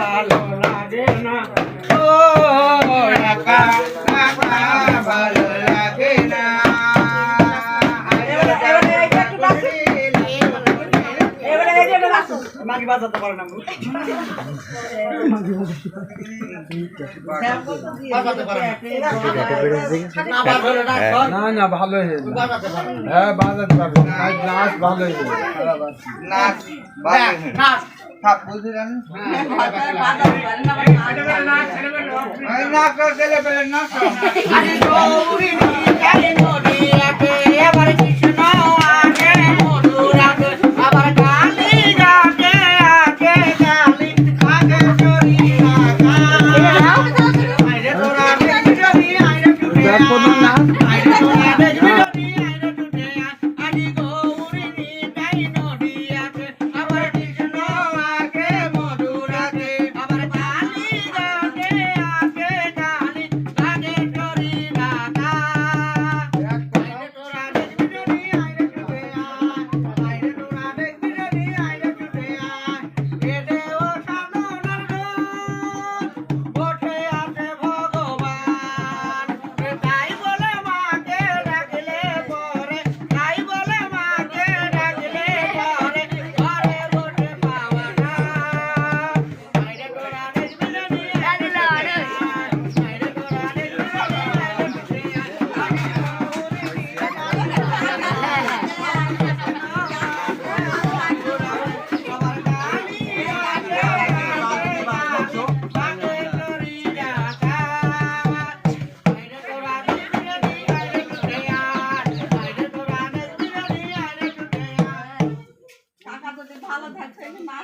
ভালো লাগে না। ও একা। মাগি বাজাতে পারে না না না না ভালো হয়েছে হ্যাঁ বাজাতে পারবে আজ নাচ ভালো হয়েছে নাচ নাচ থাপ বুঝলেন এই on, man. টাকা যদি ভালো থাকছে না